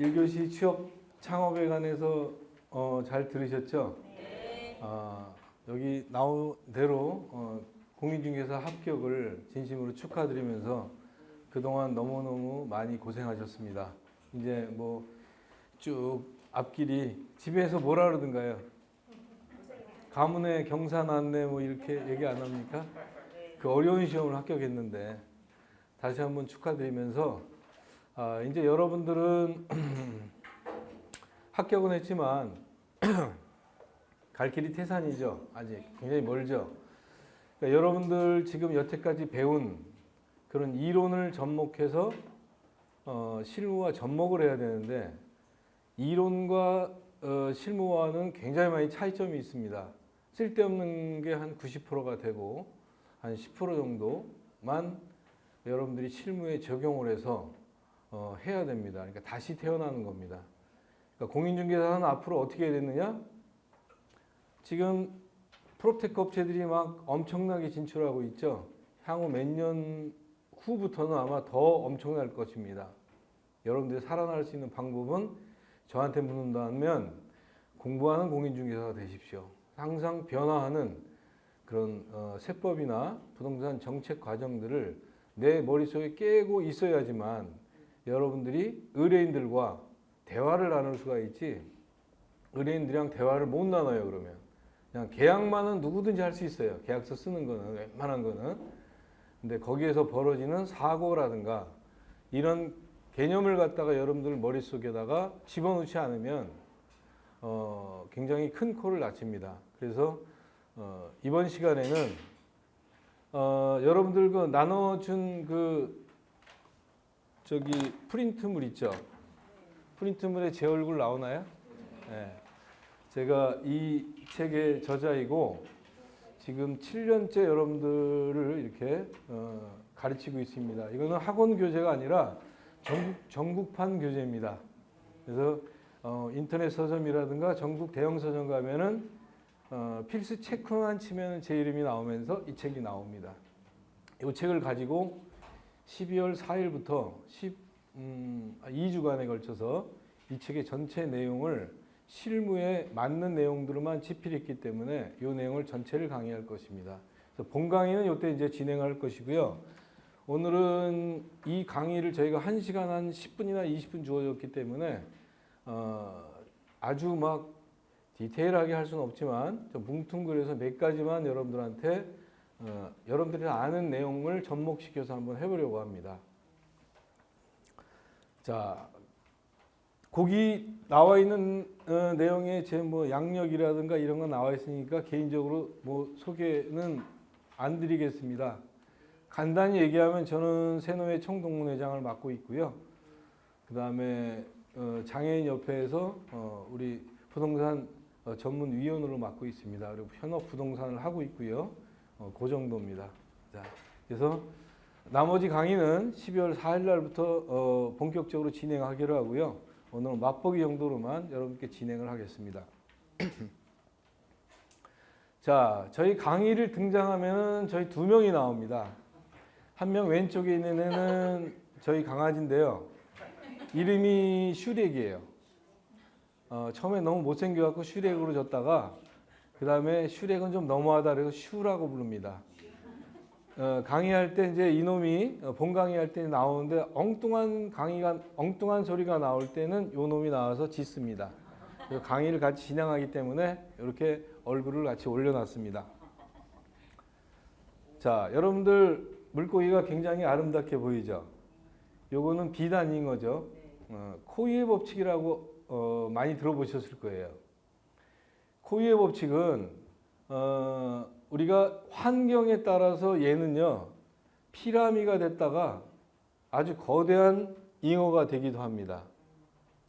1교시 취업 창업에 관해서 어, 잘 들으셨죠? 아, 여기 나온 대로 어, 공인중개사 합격을 진심으로 축하드리면서 그동안 너무너무 많이 고생하셨습니다. 이제 뭐 쭉 앞길이 집에서 뭐라 그러던가요? 가문의 경산 안내 뭐 이렇게 얘기 안 합니까? 그 어려운 시험을 합격했는데 다시 한번 축하드리면서 아, 이제 여러분들은 합격은 했지만 갈 길이 태산이죠. 아직 굉장히 멀죠. 그러니까 여러분들 지금 여태까지 배운 그런 이론을 접목해서 어, 실무와 접목을 해야 되는데 이론과 어, 실무와는 굉장히 많이 차이점이 있습니다. 쓸데없는 게 한 90%가 되고 한 10% 정도만 여러분들이 실무에 적용을 해서 어, 해야 됩니다. 그러니까 다시 태어나는 겁니다. 그러니까 공인중개사는 앞으로 어떻게 해야 되느냐? 지금 프로테크 업체들이 막 엄청나게 진출하고 있죠. 향후 몇 년 후부터는 아마 더 엄청날 것입니다. 여러분들이 살아날 수 있는 방법은 저한테 묻는다면 공부하는 공인중개사가 되십시오. 항상 변화하는 그런 어, 세법이나 부동산 정책 과정들을 내 머릿속에 깨고 있어야지만 여러분들이 의뢰인들과 대화를 나눌 수가 있지 의뢰인들이랑 대화를 못 나눠요 그러면. 그냥 계약만은 누구든지 할 수 있어요. 계약서 쓰는 거는 웬만한 거는. 근데 거기에서 벌어지는 사고라든가 이런 개념을 갖다가 여러분들 머릿속에다가 집어넣지 않으면 어, 굉장히 큰 코를 다칩니다. 그래서 어, 이번 시간에는 어, 여러분들 그 나눠준 그 저기 프린트물 있죠? 프린트물에 제 얼굴 나오나요? 네. 제가 이 책의 저자이고 지금 7년째 여러분들을 이렇게 어, 가르치고 있습니다. 이거는 학원 교재가 아니라 전국, 전국판 교재입니다. 그래서 어, 인터넷 서점이라든가 전국 대형 서점 가면은 어, 필수 체크만 치면 제 이름이 나오면서 이 책이 나옵니다. 이 책을 가지고 12월 4일부터 10, 음, 2주간에 걸쳐서 이 책의 전체 내용을 실무에 맞는 내용들만 집필했기 때문에 이 내용을 전체를 강의할 것입니다. 그래서 본 강의는 이때 이제 진행할 것이고요. 오늘은 이 강의를 저희가 1시간 한 10분이나 20분 주어졌기 때문에 어, 아주 막 디테일하게 할 수는 없지만 좀 뭉뚱그려서 몇 가지만 여러분들한테 어, 여러분들이 아는 내용을 접목시켜서 한번 해보려고 합니다. 자, 거기 나와 있는 어, 내용에 제뭐 양력이라든가 이런 거 나와 있으니까 개인적으로 뭐 소개는 안 드리겠습니다. 간단히 얘기하면 저는 세노회 총동문회장을 맡고 있고요. 그 다음에 어, 장애인 협회에서 어, 우리 부동산 어, 전문 위원으로 맡고 있습니다. 그리고 현업 부동산을 하고 있고요. 어, 그 정도입니다. 자, 그래서 나머지 강의는 12월 4일 날부터 어, 본격적으로 진행하기로 하고요. 오늘은 맛보기 정도로만 여러분께 진행을 하겠습니다. 자, 저희 강의를 등장하면 저희 두 명이 나옵니다. 한 명 왼쪽에 있는 애는 저희 강아지인데요. 이름이 슈렉이에요. 어, 처음에 너무 못생겨갖고 슈렉으로 졌다가 그 다음에 슈렉은 좀 너무하다 그래서 슈라고 부릅니다. 어, 강의할 때 이제 이놈이 어, 본 강의할 때 나오는데 엉뚱한 강의가 엉뚱한 소리가 나올 때는 요 놈이 나와서 짖습니다. 강의를 같이 진행하기 때문에 이렇게 얼굴을 같이 올려놨습니다. 자, 여러분들 물고기가 굉장히 아름답게 보이죠? 요거는 비단잉어죠. 어, 코이의 법칙이라고 어, 많이 들어보셨을 거예요. 코이의 법칙은 어, 우리가 환경에 따라서 얘는요 피라미가 됐다가 아주 거대한 잉어가 되기도 합니다.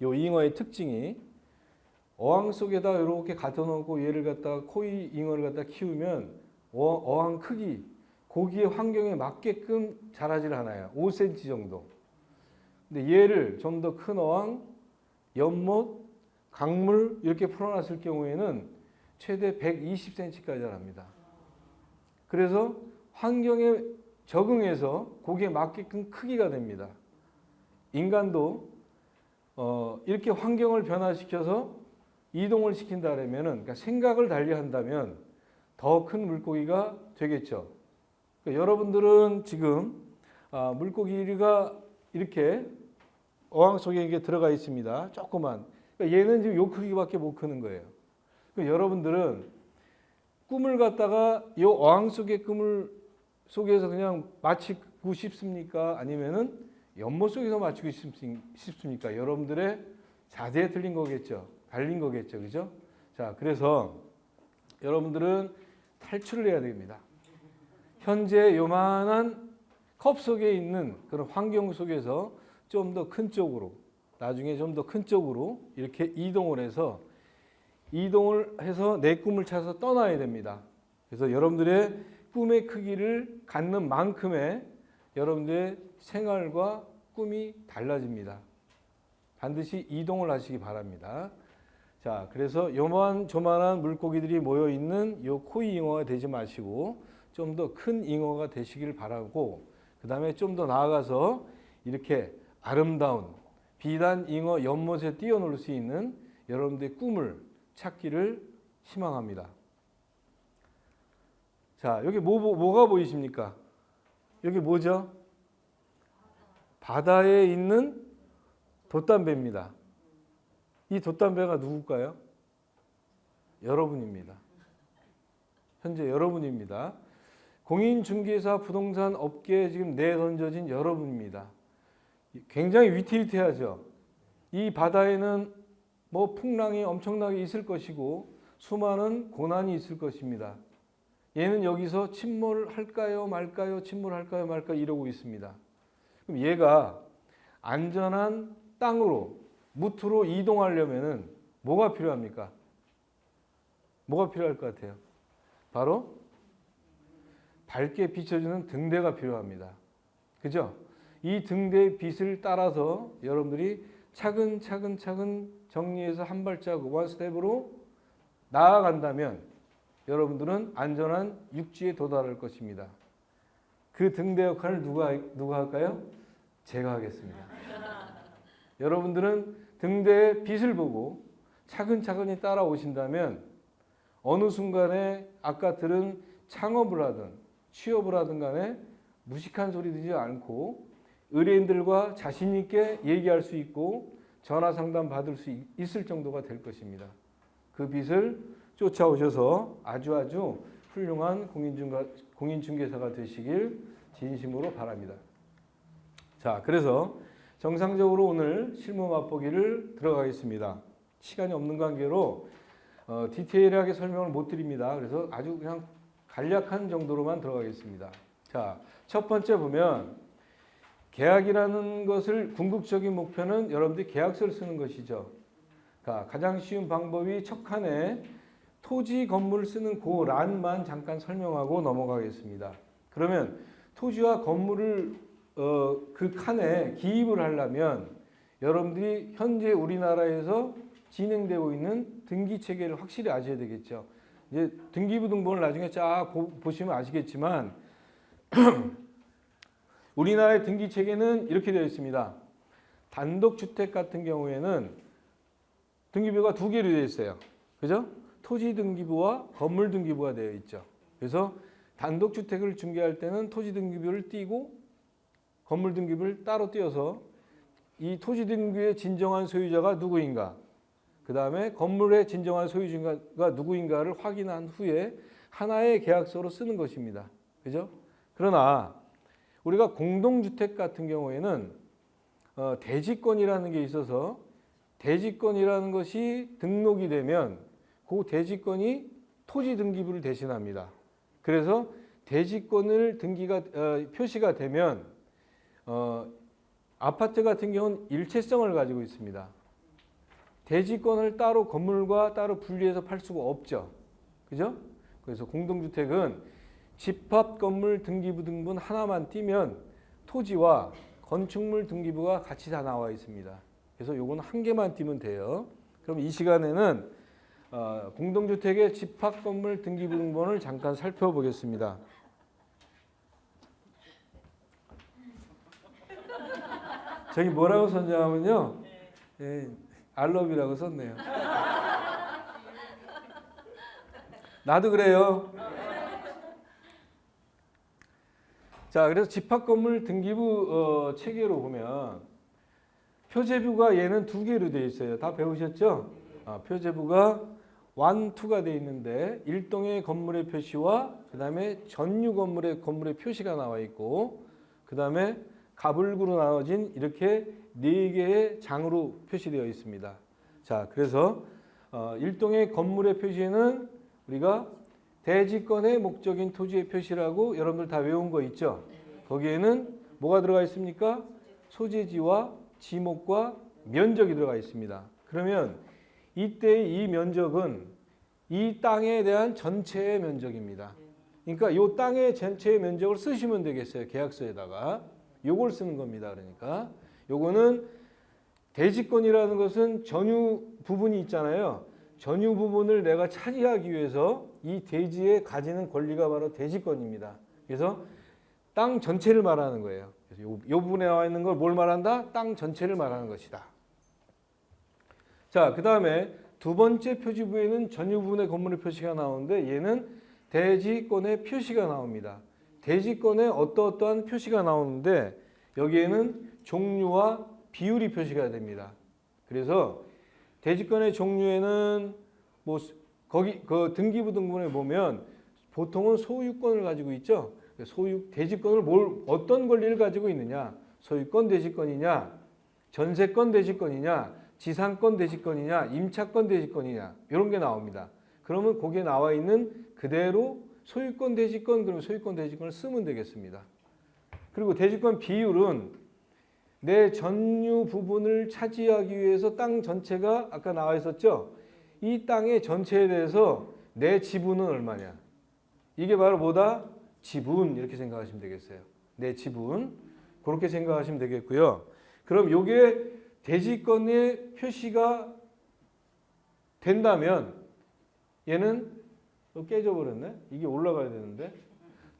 요 잉어의 특징이 어항 속에다 이렇게 갖다 놓고 얘를 갖다가 코이 잉어를 갖다 키우면 어, 어항 크기 고기의 환경에 맞게끔 자라질 않아요. 5cm 정도. 근데 얘를 좀 더 큰 어항, 연못, 강물 이렇게 풀어놨을 경우에는 최대 120cm까지 자랍니다. 그래서 환경에 적응해서 고기에 맞게끔 크기가 됩니다. 인간도 어, 이렇게 환경을 변화시켜서 이동을 시킨다면은 그러니까 생각을 달리 한다면 더 큰 물고기가 되겠죠. 그러니까 여러분들은 지금 아, 물고기가 이렇게 어항 속에 이게 들어가 있습니다. 조그만. 그러니까 얘는 지금 요 크기밖에 못 크는 거예요. 그러니까 여러분들은 꿈을 갖다가 이 어항 속의 꿈을 속에서 그냥 마치고 싶습니까? 아니면은 연못 속에서 싶습- 싶습니까? 여러분들의 자세에 틀린 거겠죠. 달린 거겠죠. 그죠? 자, 그래서 여러분들은 탈출을 해야 됩니다. 현재 요만한 컵 속에 있는 그런 환경 속에서 좀 더 큰 쪽으로 나중에 좀 더 큰 쪽으로 이렇게 이동을 해서 이동을 해서 내 꿈을 찾아서 떠나야 됩니다. 그래서 여러분들의 꿈의 크기를 갖는 만큼의 여러분들의 생활과 꿈이 달라집니다. 반드시 이동을 하시기 바랍니다. 자, 그래서 요만 조만한 물고기들이 모여 있는 요 코이 잉어가 되지 마시고 좀 더 큰 잉어가 되시길 바라고 그다음에 좀 더 나아가서 이렇게 아름다운 비단 잉어 연못에 뛰어놀 수 있는 여러분들의 꿈을 찾기를 희망합니다. 자, 여기 뭐, 뭐 뭐 가 보이십니까? 여기 뭐죠? 바다에 있는 돛담배입니다. 이 돛담배가 누굴까요? 여러분입니다. 현재 여러분입니다. 공인중개사 부동산 업계에 지금 내던져진 여러분입니다. 굉장히 위태위태하죠. 이 바다에는 뭐 풍랑이 엄청나게 있을 것이고 수많은 고난이 있을 것입니다. 얘는 여기서 침몰할까요, 말까요, 침몰할까요, 말까요 이러고 있습니다. 그럼 얘가 안전한 땅으로 무트로 이동하려면은 뭐가 필요합니까? 뭐가 필요할 것 같아요? 바로 밝게 비춰주는 등대가 필요합니다. 그죠? 이 등대의 빛을 따라서 여러분들이 차근차근 차근 정리해서 한 발자국 원 스텝으로 나아간다면 여러분들은 안전한 육지에 도달할 것입니다. 그 등대 역할을 누가 누가 할까요? 제가 하겠습니다. 여러분들은 등대의 빛을 보고 차근차근히 따라오신다면 어느 순간에 아까 들은 창업을 하든 취업을 하든 간에 무식한 소리 듣지 않고 의뢰인들과 자신 있게 얘기할 수 있고 전화 상담 받을 수 있- 있을 정도가 될 것입니다. 그 빛을 쫓아오셔서 아주 아주 훌륭한 공인중가, 공인중개사가 되시길 진심으로 바랍니다. 자, 그래서 정상적으로 오늘 실무 맛보기를 들어가겠습니다. 시간이 없는 관계로 어, 디테일하게 설명을 못 드립니다. 그래서 아주 그냥 간략한 정도로만 들어가겠습니다. 자, 첫 번째 보면 계약이라는 것을 궁극적인 목표는 여러분들이 계약서를 쓰는 것이죠. 자, 가장 쉬운 방법이 첫 칸에 토지 건물을 쓰는 그 란만 잠깐 설명하고 넘어가겠습니다. 그러면 토지와 건물을 어, 그 칸에 기입을 하려면 여러분들이 현재 우리나라에서 진행되고 있는 등기 체계를 확실히 아셔야 되겠죠. 이제 등기부 등본을 나중에 쫙 보, 보시면 아시겠지만 우리나라의 등기 체계는 이렇게 되어 있습니다. 단독 주택 같은 경우에는 등기부가 두 개로 되어 있어요. 그죠? 토지 등기부와 건물 등기부가 되어 있죠. 그래서 단독 주택을 중개할 때는 토지 등기부를 띄고 건물 등기부를 따로 띄어서 이 토지 등기부의 진정한 소유자가 누구인가, 그 다음에 건물의 진정한 소유주가 누구인가를 확인한 후에 하나의 계약서로 쓰는 것입니다. 그죠? 그러나 우리가 공동주택 같은 경우에는 어, 대지권이라는 게 있어서 대지권이라는 것이 등록이 되면 그 대지권이 토지 등기부를 대신합니다. 그래서 대지권을 등기가 어, 표시가 되면 어, 아파트 같은 경우는 일체성을 가지고 있습니다. 대지권을 따로 건물과 따로 분리해서 팔 수가 없죠. 그죠? 그래서 공동주택은 집합 건물 등기부 등본 하나만 띄면 토지와 건축물 등기부가 같이 다 나와 있습니다. 그래서 요거는 한 개만 띄면 돼요. 그럼 이 시간에는 어, 공동주택의 집합 건물 등기부 등본을 잠깐 살펴보겠습니다. 저기 뭐라고 선정하면요. 예, 알러뷰라고 썼네요. 나도 그래요. 자, 그래서 집합 건물 등기부 어, 체계로 보면 표제부가 얘는 두 개로 되어 있어요. 다 배우셨죠? 아, 표제부가 완투가 되어 있는데 일동의 건물의 표시와 그 다음에 전유 건물의 건물의 표시가 나와 있고 그 다음에 가불구로 나눠진 이렇게 네 개의 장으로 표시되어 있습니다. 자, 그래서 어, 일동의 건물의 표시는 우리가 대지권의 목적인 토지의 표시라고 여러분들 다 외운 거 있죠? 거기에는 뭐가 들어가 있습니까? 소재지와 지목과 면적이 들어가 있습니다. 그러면 이때 이 면적은 이 땅에 대한 전체의 면적입니다. 그러니까 이 땅의 전체의 면적을 쓰시면 되겠어요. 계약서에다가 요걸 쓰는 겁니다. 그러니까 요거는 대지권이라는 것은 전유 부분이 있잖아요. 전유 부분을 내가 차지하기 위해서 이 대지에 가지는 권리가 바로 대지권입니다. 그래서 땅 전체를 말하는 거예요. 그래서 요, 요 부분에 나와 있는 걸 뭘 말한다? 땅 전체를 말하는 것이다. 자, 그 다음에 두 번째 표지부에는 전유 부분의 건물의 표시가 나오는데 얘는 대지권의 표시가 나옵니다. 대지권에 어떠어떠한 표시가 나오는데 여기에는 종류와 비율이 표시가 됩니다. 그래서 대지권의 종류에는 뭐 거기 그 등기부 등본에 보면 보통은 소유권을 가지고 있죠. 소유 대지권을 뭘 어떤 권리를 가지고 있느냐? 소유권 대지권이냐? 전세권 대지권이냐? 지상권 대지권이냐? 임차권 대지권이냐? 이런 게 나옵니다. 그러면 거기에 나와 있는 그대로 소유권 대지권 그리고 소유권 대지권을 쓰면 되겠습니다. 그리고 대지권 비율은 내 전유 부분을 차지하기 위해서 땅 전체가 아까 나와 있었죠. 이 땅의 전체에 대해서 내 지분은 얼마냐? 이게 바로 뭐다? 지분 이렇게 생각하시면 되겠어요. 내 지분 그렇게 생각하시면 되겠고요. 그럼 요게 대지권의 표시가 된다면 얘는 어, 깨져 버렸네. 이게 올라가야 되는데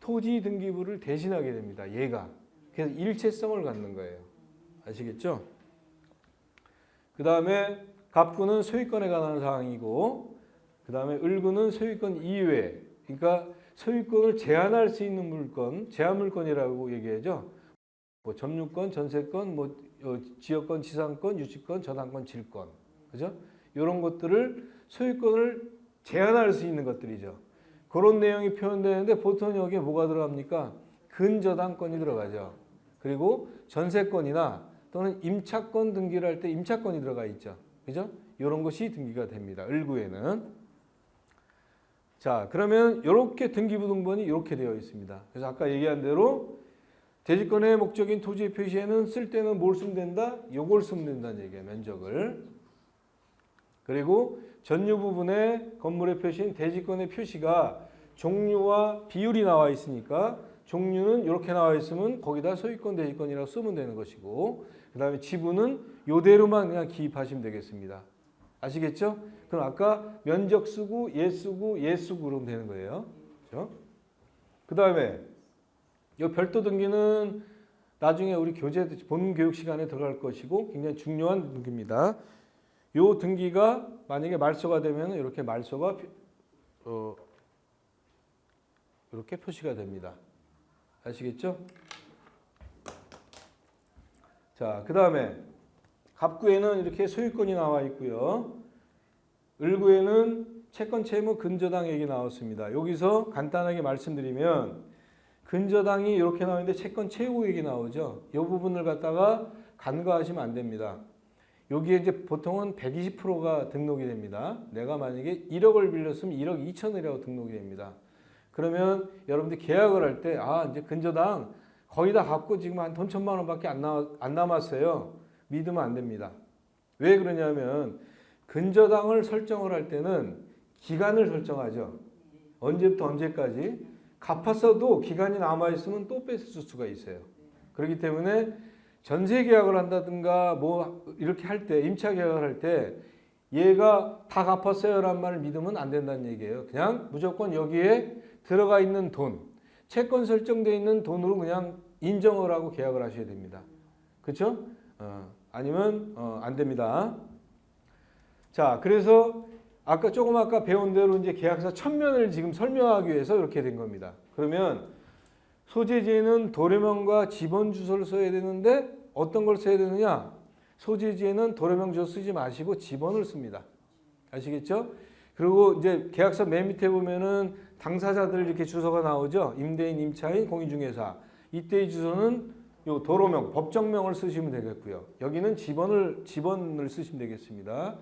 토지 등기부를 대신하게 됩니다. 얘가 그래서 일체성을 갖는 거예요. 아시겠죠? 그 다음에 갑구는 소유권에 관한 사항이고 그 다음에 을구는 소유권 이외 그러니까 소유권을 제한할 수 있는 물건 제한 물건이라고 얘기하죠. 뭐 점유권, 전세권, 뭐 어, 지역권, 지상권, 유치권, 저당권, 질권 그죠? 이런 것들을 소유권을 제한할 수 있는 것들이죠. 그런 내용이 표현되는데 보통 여기에 뭐가 들어갑니까? 근저당권이 들어가죠. 그리고 전세권이나 또는 임차권 등기를 할 때 임차권이 들어가 있죠. 그죠? 이런 것이 등기가 됩니다. 을구에는. 자, 그러면 이렇게 등기부 등본이 이렇게 되어 있습니다. 그래서 아까 얘기한 대로 대지권의 목적인 토지의 표시에는 쓸 때는 뭘 쓰면 된다? 요걸 쓰면 된다는 얘기예요. 면적을. 그리고 전유 부분에 건물의 표시인 대지권의 표시가 종류와 비율이 나와 있으니까 종류는 이렇게 나와 있으면 거기다 소유권 대지권이라고 쓰면 되는 것이고 그 다음에 지분은 요대로만 그냥 기입하시면 되겠습니다. 아시겠죠? 그럼 아까 면적 쓰고 예 쓰고 예 쓰고 그러면 되는 거예요. 그렇죠? 그 다음에 이 별도 등기는 나중에 우리 교재 본 교육 시간에 들어갈 것이고 굉장히 중요한 등기입니다. 요 등기가 만약에 말소가 되면 이렇게 말소가 어, 이렇게 표시가 됩니다. 아시겠죠? 자, 그 다음에 갑구에는 이렇게 소유권이 나와 있고요. 을구에는 채권 채무 근저당 얘기 나왔습니다. 여기서 간단하게 말씀드리면 근저당이 이렇게 나오는데 채권 채무 얘기 나오죠. 이 부분을 갖다가 간과하시면 안 됩니다. 여기에 이제 보통은 120%가 등록이 됩니다. 내가 만약에 1억을 빌렸으면 1억 2천이라고 등록이 됩니다. 그러면 여러분들 계약을 할 때 아 이제 근저당 거의 다 갚고 지금 한 돈 천만 원밖에 안, 나, 안 남았어요. 믿으면 안 됩니다. 왜 그러냐면 근저당을 설정을 할 때는 기간을 설정하죠. 언제부터 언제까지 갚았어도 기간이 남아 있으면 또 뺏을 수가 있어요. 그렇기 때문에 전세 계약을 한다든가 뭐 이렇게 할 때 임차 계약을 할 때 얘가 다 갚았어요라는 말을 믿으면 안 된다는 얘기예요. 그냥 무조건 여기에 들어가 있는 돈, 채권 설정돼 있는 돈으로 그냥 인정을 하고 계약을 하셔야 됩니다. 그렇죠? 어, 아니면 어, 안 됩니다. 자, 그래서 아까 조금 아까 배운 대로 이제 계약서 천면을 지금 설명하기 위해서 이렇게 된 겁니다. 그러면 소재지에는 도료명과 지번 주소를 써야 되는데 어떤 걸 써야 되느냐? 소재지에는 도료명 주소 쓰지 마시고 지번을 씁니다. 아시겠죠? 그리고 이제 계약서 맨 밑에 보면은 당사자들 이렇게 주소가 나오죠. 임대인, 임차인, 공인중개사. 이때의 주소는 요 도로명, 법정명을 쓰시면 되겠고요. 여기는 지번을 지번을 쓰시면 되겠습니다.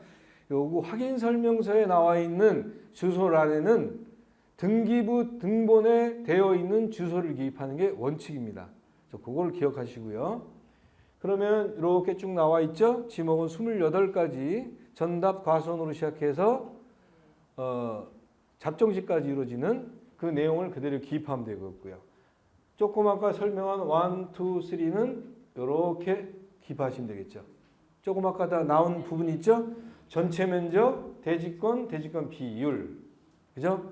요거 확인 설명서에 나와 있는 주소란에는 등기부 등본에 되어 있는 주소를 기입하는 게 원칙입니다. 그래서 그걸 기억하시고요. 그러면 이렇게 쭉 나와 있죠. 지목은 28가지 전답 과선으로 시작해서 어, 잡정지까지 이루어지는 그 내용을 그대로 기입하면 되겠고요. 조금 아까 설명한 1, 2, 3는 이렇게 기입하시면 되겠죠. 조금 아까 다 나온 부분 있죠? 전체 면적, 대지권, 대지권 비율. 그죠?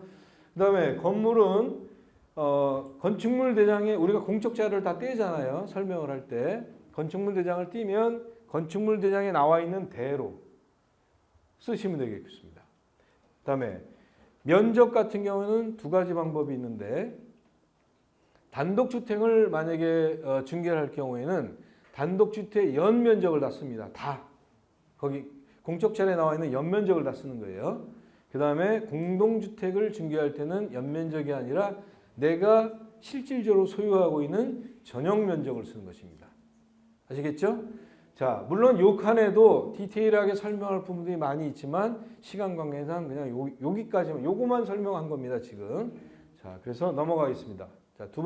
그 다음에 건물은 어, 건축물 대장에 우리가 공적 자료를 다 떼잖아요. 설명을 할 때. 건축물 대장을 띄면 건축물 대장에 나와 있는 대로 쓰시면 되겠습니다. 그 다음에 면적 같은 경우는 두 가지 방법이 있는데 단독주택을 만약에 어, 중개할 경우에는 단독주택 연면적을 다 씁니다. 다. 거기 공적자료에 나와 있는 연면적을 다 쓰는 거예요. 그 다음에 공동주택을 중개할 때는 연면적이 아니라 내가 실질적으로 소유하고 있는 전용 면적을 쓰는 것입니다. 아시겠죠? 자, 물론 요 칸에도 디테일하게 설명할 부분들이 많이 있지만 시간 관계상 그냥 요, 여기까지만 요거만 설명한 겁니다, 지금. 자, 그래서 넘어가겠습니다. 자, 두